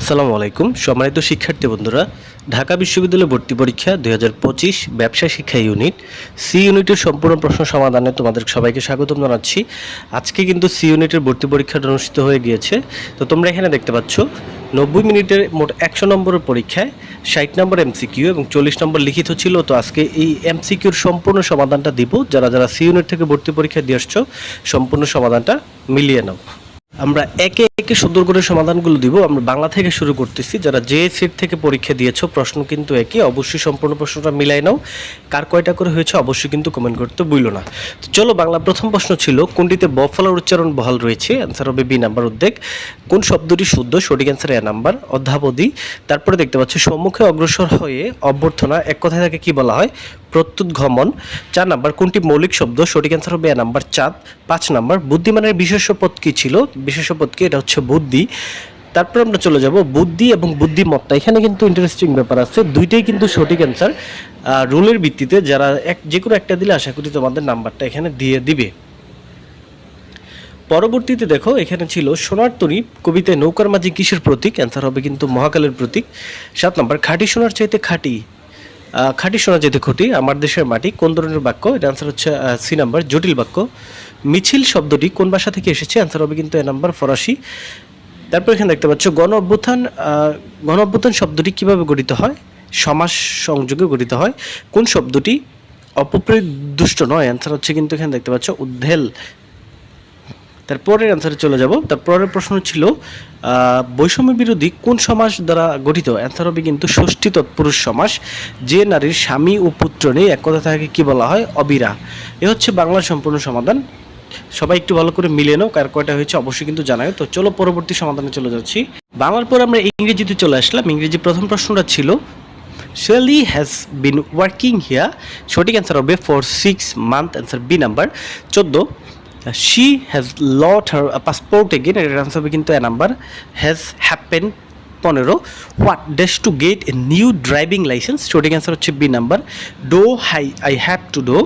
আসসালামু আলাইকুম। সম্মানিত শিক্ষার্থী বন্ধুরা, ঢাকা বিশ্ববিদ্যালয় ভর্তি পরীক্ষা দুই হাজার পঁচিশ ব্যবসা শিক্ষা ইউনিট, সি ইউনিটের সম্পূর্ণ প্রশ্ন সমাধানে তোমাদের সবাইকে স্বাগতম জানাচ্ছি। আজকে কিন্তু সি ইউনিটের ভর্তি পরীক্ষাটা অনুষ্ঠিত হয়ে গিয়েছে। তো তোমরা এখানে দেখতে পাচ্ছ, নব্বই মিনিটের মোট একশো নম্বরের পরীক্ষায় ষাট নম্বর এমসিকিউ এবং চল্লিশ নম্বর লিখিত ছিল। তো আজকে এই এমসিকিউর সম্পূর্ণ সমাধানটা দিব। যারা যারা সি ইউনিট থেকে ভর্তি পরীক্ষা দিয়ে আসছো, সম্পূর্ণ সমাধানটা মিলিয়ে নাও। আমরা একে একে সুন্দর করে সমাধানগুলো দিব। আমরা বাংলা থেকে শুরু করতেছি। যারা যে সেট থেকে পরীক্ষা দিয়েছ, প্রশ্ন কিন্তু একই অবশ্যই সম্পূর্ণ প্রশ্নটা মিলাই নাও। কার কয়টা করে হয়েছে অবশ্যই কিন্তু কমেন্ট করতে ভুলো না। তো চলো, বাংলা প্রথম প্রশ্ন ছিল, কোনটিতে বফলার উচ্চারণ বহাল রয়েছে? অ্যান্সার হবে বি, নাম্বার উদ্বেগ। কোন শব্দটি শুদ্ধ? সঠিক অ্যান্সার এ নাম্বার। অধ্যাবধি তারপরে দেখতে পাচ্ছি, সম্মুখে অগ্রসর হয়ে অভ্যর্থনা, এক কথায় তাকে কি বলা হয়? প্রত্যুৎগমন চার নাম্বার কোনটি মৌলিক শব্দ, সঠিক অ্যান্সার হবে এ নাম্বার চাঁদ, পাঁচ নাম্বার বুদ্ধিমানের বিশেষ্য পদ কি ছিল বিশেষ্য পদ কি, এটা হচ্ছে বুদ্ধি। তারপর আমরা চলে যাব বুদ্ধি এবং বুদ্ধিমত্তা। এখানে কিন্তু ইন্টারেস্টিং ব্যাপার আছে, দুইটাই কিন্তু সঠিক অ্যান্সার রুলের ভিত্তিতে যারা এক, যে কোনো একটা দিলে আশা করি তোমাদের নাম্বারটা এখানে দিয়ে দিবে। পরবর্তীতে দেখো, এখানে ছিল সোনার তরী কবিতায় নৌকার মাঝে কিসের প্রতীক? অ্যান্সার হবে কিন্তু মহাকালের প্রতীক। সাত নম্বর, খাঁটি সোনার চাইতে খাঁটি। খাঁটি সোনা যেতে খুঁটি, আমার দেশের মাটি, কোন ধরনের বাক্য? এটা অ্যান্সার হচ্ছে সি নাম্বার জটিল বাক্য। মিছিল শব্দটি কোন ভাষা থেকে এসেছে? অ্যান্সার হবে কিন্তু এ নাম্বার ফরাসি। তারপর এখানে দেখতে পাচ্ছ, গণ অভ্যুত্থান গণ অভ্যুত্থান শব্দটি কীভাবে গঠিত হয়? সমাস সংযোগে গঠিত হয়। কোন শব্দটি অপপ্রয়োগ দুষ্ট নয়? অ্যান্সার হচ্ছে কিন্তু এখানে দেখতে পাচ্ছ উদ্ধেল তারপরের অ্যান্সারে চলে যাব। তারপরের প্রশ্ন ছিল বৈষম্য বিরোধী কোন সমাজ দ্বারা গঠিত? অ্যান্সার হবে কিন্তু ষষ্ঠী তৎপুরুষ সমাস যে নারীর স্বামী ও পুত্র নেই, এক কথা তাকে কি বলা হয়? অবিরা। এ হচ্ছে বাংলার সম্পূর্ণ সমাধান। সবাই একটু ভালো করে মিলে নাও, কার কয়টা হয়েছে অবশ্যই কিন্তু জানায় তো চলো পরবর্তী সমাধানে চলে যাচ্ছি। বাংলার পর আমরা ইংরেজিতে চলে আসলাম। ইংরেজি প্রথম প্রশ্নটা ছিল Shelley has been working here সঠিক অ্যান্সার হবে for six month answer B number চোদ্দ she has lot her passport again এটার অ্যান্সার হবে কিন্তু এ নাম্বার হ্যাজ হ্যাপেন পনেরো। What does to get a new driving licence সঠিক answer হচ্ছে B number do high I have to do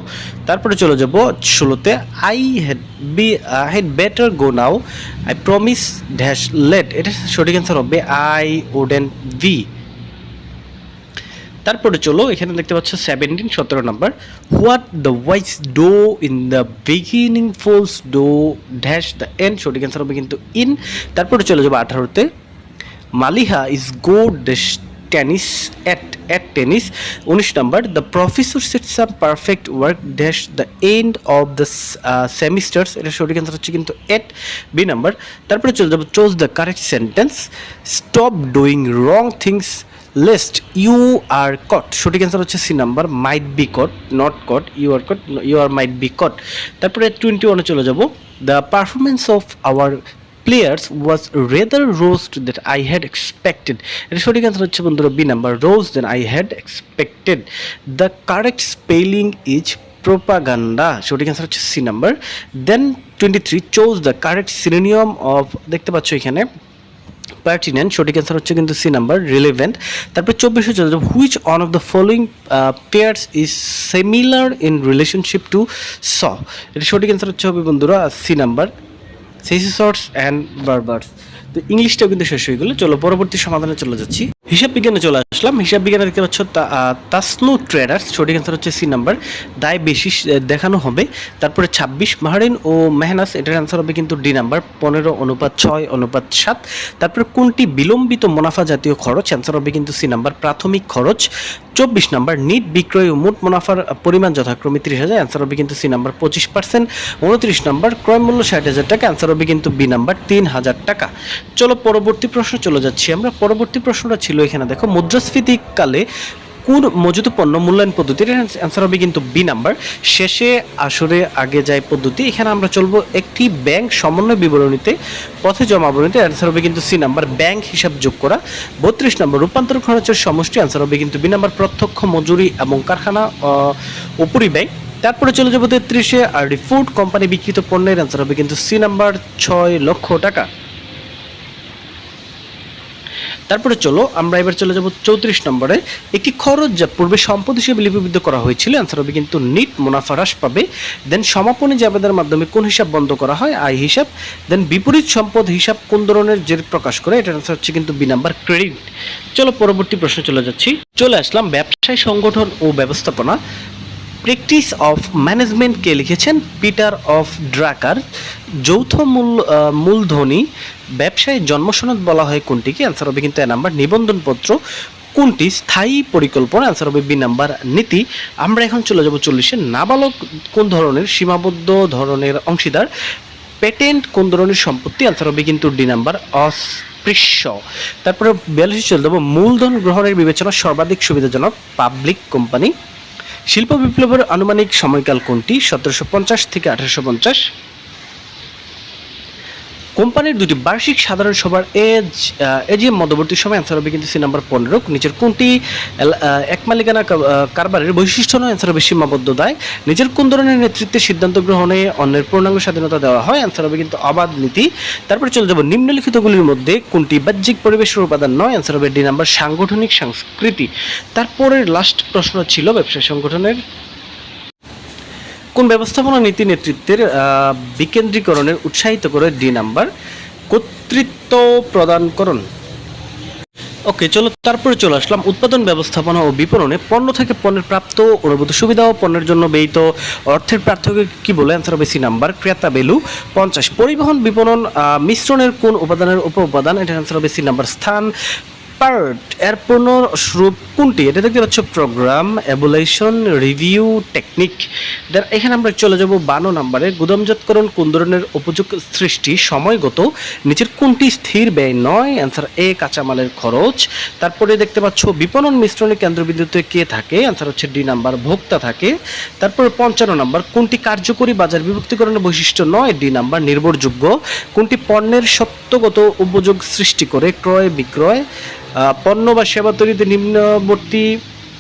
তারপরে চলে যাব ষোলোতে। I had B I had better go now I promise dash late এটা সঠিক answer হবে আই ওডেন ভি তারপরে চলো, এখানে দেখতে পাচ্ছ সেভেন্টিন সতেরো number what the wise do in the beginning falls do dash the end সঠিক অ্যান্সার হবে কিন্তু ইন তারপরে চলে যাব আঠারোতে। Maliha is go dash tennis at at tennis উনিশ number the professor set some perfect work dash the end of the semesters এটা সঠিক অ্যান্সার হচ্ছে কিন্তু এট বি নাম্বার তারপরে চলে যাব choose the correct sentence stop doing wrong things lest you are caught. সঠিক answer হচ্ছে C number might be caught not caught you are caught you are might be caught তারপরে twenty ওয়ানে চলে যাব। The performance of our players was rather roast that I had expected এটা সঠিক answer হচ্ছে বন্ধুরা B number rose than I had expected the correct spelling is propaganda সঠিক answer হচ্ছে C number then twenty three choose the correct synonym of দেখতে পাচ্ছ এখানে pertinent সঠিক অ্যান্সার হচ্ছে কিন্তু সি নাম্বার রিলেভেন্ট তারপর চব্বিশ হচ্ছে which on of the following pairs is similar in relationship to saw এটা সঠিক অ্যান্সার হচ্ছে হবে বন্ধুরা C number. Scissors and barbers তো ইংলিশটাও কিন্তু শেষ হয়ে গেলো। চলো, পরবর্তী সমাধানে চলে যাচ্ছি। হিসাব বিজ্ঞানে চলে আসলাম। হিসাব বিজ্ঞানে দেখতে পাচ্ছ তাসনু ট্রেডার্স সঠিক অ্যান্সার হচ্ছে সি নাম্বার দায় বেশি দেখানো হবে। তারপরে ছাব্বিশ, মাহারিন ও মেহনাস এটার অ্যান্সার হবে কিন্তু ডি নাম্বার পনেরো, অনুপাত ছয়, অনুপাত সাত। তারপরে কোনটি বিলম্বিত মুনাফা জাতীয় খরচ অ্যান্সার হবে কিন্তু সি নাম্বার প্রাথমিক খরচ। চব্বিশ নাম্বার নিট বিক্রয় ও মোট মুনাফার পরিমাণ যথাক্রমে তিরিশ হাজার অ্যান্সার হবে কিন্তু সি নাম্বার পঁচিশ পার্সেন্ট উনত্রিশ নাম্বার ক্রয় মূল্য ষাট হাজার টাকা অ্যান্সার হবে কিন্তু বি নাম্বার তিন হাজার টাকা। চলো পরবর্তী প্রশ্ন চলে যাচ্ছি আমরা। পরবর্তী প্রশ্নটা ছিল এখানে। দেখো মুদ্রাস্ফীতি কালে কোন মজুত পণ্য মূল্যায়ন পদ্ধতির অ্যান্সার হবে কিন্তু বি নাম্বার। শেষে আসরে আগে যায় পদ্ধতি। এখানে আমরা চলবো একটি ব্যাংক সমন্বয় বিবরণীতে। পথে জমাবরণীতে অ্যান্সার হবে কিন্তু সি নাম্বার। ব্যাংক হিসাব যোগ করা। বত্রিশ নম্বর রূপান্তর খরচের সমষ্টি অ্যান্সার হবে কিন্তু বি নাম্বার। প্রত্যক্ষ মজুরি এবং কারখানা আহ, উপরিব্যয় তারপরে চলে যাব তেত্রিশে আর ফুড কোম্পানি বিক্রিত পণ্যের অ্যান্সার হবে কিন্তু সি নাম্বার ছয় লক্ষ টাকা। তারপরে চলো, আমরা এবার চলে যাব চৌত্রিশ নম্বরে। একটি খরচ যা পূর্বে সম্পদ হিসেবে লিপিবদ্ধ করা হয়েছিল অ্যান্সার হবে কিন্তু নিট, মুনাফা হ্রাস পাবে। দেন সমাপনী জাবেদার মাধ্যমে কোন হিসাব বন্ধ করা হয়? আয় হিসাব। দেন বিপরীত সম্পদ হিসাব কোন ধরনের জের প্রকাশ করে? এটার অ্যান্সার হচ্ছে কিন্তু বি নাম্বার ক্রেডিট চলো, পরবর্তী প্রশ্নে চলে যাচ্ছি। চলে আসলাম ব্যবসায় সংগঠন ও ব্যবস্থাপনা। প্র্যাকটিস অফ ম্যানেজমেন্টকে লিখেছেন পিটার অফ ড্রাকার, যৌথ মূল মূলধনী। ব্যবসায় জন্মসনদ বলা হয় কোনটিকে? অ্যান্সার হবে কিন্তু এ নাম্বার, নিবন্ধনপত্র কোনটি? স্থায়ী পরিকল্পনা অ্যান্সার হবে বি নাম্বার, নীতি। আমরা এখন চলে যাব চল্লিশে নাবালক কোন ধরনের, সীমাবদ্ধ ধরনের অংশীদার, পেটেন্ট কোন ধরনের সম্পত্তি? অ্যান্সার হবে কিন্তু ডি নাম্বার, অস্পৃশ্য। তারপরে বিয়াল্লিশে চলে যাব, মূলধন গ্রহণের বিবেচনা সর্বাধিক সুবিধাজনক পাবলিক কোম্পানি। শিল্প বিপ্লবের আনুমানিক সময়কাল কোনটি? সতেরোশো পঞ্চাশ থেকে আঠারোশো পঞ্চাশ। কোম্পানির দুটি বার্ষিক সাধারণ সভার এজ এজিএম মধ্যবর্তী সময় অ্যান্সার হবে কিন্তু সি নাম্বার পনেরো। নিচের কোনটি এক মালিকানা কারবারের বৈশিষ্ট্য নয় অ্যান্সার হবে সীমাবদ্ধ দায়। নিজের কোন ধরনের নেতৃত্বে সিদ্ধান্ত গ্রহণে অন্যের পূর্ণাঙ্গ স্বাধীনতা দেওয়া হয় অ্যান্সার হবে কিন্তু অবাধ নীতি। তারপরে চলে যাব নিম্নলিখিতগুলির মধ্যে কোনটি বাহ্যিক পরিবেশের উপাদান নয় অ্যান্সার হবে ডি নাম্বার সাংগঠনিক সংস্কৃতি। তারপরের লাস্ট প্রশ্ন ছিল ব্যবসায় সংগঠনের। কোন ব্যবস্থাপনা নীতি নেতৃত্বের বিকেন্দ্রীকরণের উৎসাহিত করে ডি নাম্বার কর্তৃত্ব প্রদানকরণ? ওকে, চলো তারপরে চলে আসলাম। উৎপাদন ব্যবস্থাপনা ও বিপণনে পণ্য থেকে পণ্যের প্রাপ্ত অনুভূত সুবিধা ও পণ্যের জন্য ব্যয়িত অর্থের পার্থক্য কি বলে? অ্যান্সার সি নাম্বার, ক্রেতা বেলু পঞ্চাশ। পরিবহন, বিপণন মিশ্রণের কোন উপাদানের উপ উপাদান এটা অ্যান্সার সি নাম্বার, স্থান পার্ট, এর স্বরূপ কোনটি? এটা দেখতে পাচ্ছ প্রোগ্রাম অ্যাবুলেশন রিভিউ টেকনিক এখানে আমরা চলে যাব বানো নাম্বারে। গুদামজাতকরণ কোন ধরনের উপযোগ সৃষ্টি? সময়গত, নিচের কোনটি স্থির, ব্যয় নয়? অ্যান্সার এ কাঁচামালের খরচ। তারপরে দেখতে পাচ্ছ বিপণন মিশ্রণের কেন্দ্রবিন্দুতে কে থাকে? অ্যান্সার হচ্ছে ডি নাম্বার, ভোক্তা থাকে। তারপরে পঞ্চান্ন নাম্বার, কোনটি কার্যকরী বাজার বিভক্তিকরণের বৈশিষ্ট্য নয়? ডি নাম্বার, নির্ভরযোগ্য। কোনটি পণ্যের সত্যগত উপযোগ সৃষ্টি করে? ক্রয়, বিক্রয়। পণ্য বা সেবা তৈরিতে নিম্নবর্তী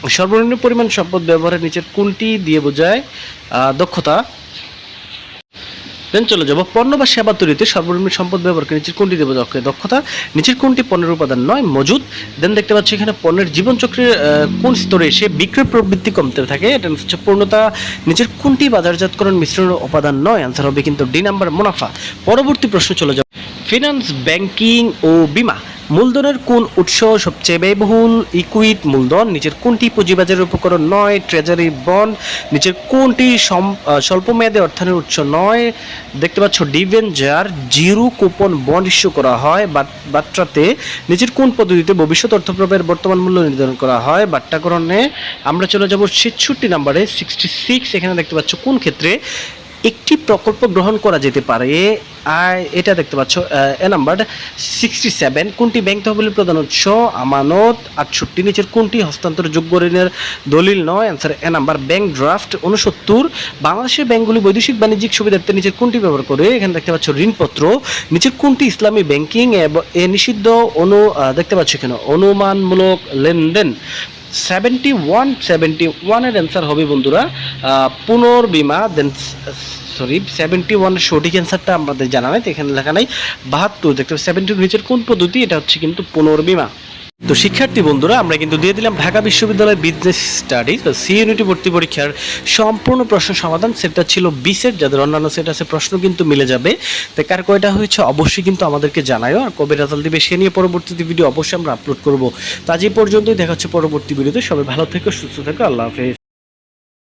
সর্বনিম্ন পরিমাণ সম্পদ ব্যবহারের নিচের কোনটি দিয়ে বোঝায় দক্ষতা? দেন চলে যাব। পণ্য বা সেবা তৈরিতে সর্বনিম্ন সম্পদ ব্যবহারকে নিচের কোনটি দেবো দক্ষ- দক্ষতা। নিচের কোনটি পণ্যের উপাদান নয়? মজুদ। দেন দেখতে পাচ্ছি এখানে পণ্যের জীবনচক্রের কোন স্তরে এসে বিক্রয় প্রবৃত্তি কমতে থাকে? এটা হচ্ছে পূর্ণতা। নিচের কোনটি বাজারজাতকরণ মিশ্রণের উপাদান নয়? অ্যান্সার হবে কিন্তু ডি নাম্বার মুনাফা। পরবর্তী প্রশ্ন চলে যাবে। ফিনান্স ব্যাংকিং ও বিমা। মূলধনের কোন উৎস সবচেয়ে ব্যয়বহুল? ইকুইট মূলধন নিচের কোনটি পুঁজিবাজারের উপকরণ নয়? ট্রেজারি বন্ড নিচের কোনটি সম- আহ, স্বল্প মেয়াদে অর্থায়নের উৎস নয়? দেখতে পাচ্ছ debenture zero coupon bond issue করা হয় বাট- বাট্রাতে নিচের কোন পদ্ধতিতে ভবিষ্যৎ অর্থপ্রবাহের বর্তমান মূল্য নির্ধারণ করা হয়? বাট্টাকরণে আমরা চলে যাব ছেষট্টি নাম্বারে সিক্সটি সিক্স এখানে দেখতে পাচ্ছ কোন ক্ষেত্রে একটি প্রকল্প গ্রহণ করা যেতে পারে। এটা দেখতে পাচ্ছ এ নাম্বার সিক্সটি সেভেন কোনটি ব্যাংক তহবিলের প্রধান উৎস? আমানত, আটষট্টি, নিচের কোনটি? হস্তান্তরযোগ্য ঋণের দলিল নয়। Answer A number bank draft উনসত্তর বাংলাদেশের ব্যাংকগুলি বৈদেশিক বাণিজ্যিক সুবিধার্থে নিচের কোনটি ব্যবহার করে? এখানে দেখতে পাচ্ছ ঋণপত্র। নিচের কোনটি ইসলামী ব্যাংকিং এ নিষিদ্ধ অনু দেখতে পাচ্ছ এখানে, অনুমানমূলক লেনদেন। সেভেন্টি ওয়ান সেভেন্টি ওয়ানের অ্যান্সার হবে বন্ধুরা পুনর্বিমা দেন সরি সেভেন্টি ওয়ানের সঠিক অ্যান্সারটা আমাদের জানা নাই এখানে লেখা নাই বাহাত্তর। দেখতে সেভেন্টি নিচের কোন পদ্ধতি? এটা হচ্ছে কিন্তু পুনর্বিমা তো শিক্ষার্থী বন্ধুরা, আমরা কিন্তু দিয়ে দিলাম ঢাকা বিশ্ববিদ্যালয়ের বিজনেস স্টাডিজ বা সি ইউনিটি ভর্তি পরীক্ষার সম্পূর্ণ প্রশ্ন সমাধান। সেটা ছিল বি সেট যাদের অন্যান্য সেট আছে, প্রশ্ন কিন্তু মিলে যাবে। তো কার কয়টা হয়েছে অবশ্যই কিন্তু আমাদেরকে জানায়ও। আর কবে রেজাল্ট দিবে সে নিয়ে পরবর্তীতে ভিডিও অবশ্যই আমরা আপলোড করব। তো পর্যন্তই, দেখা হচ্ছে পরবর্তী ভিডিওতে সবাই ভালো থেকো, সুস্থ থেকো, আল্লাহ হাফেজ।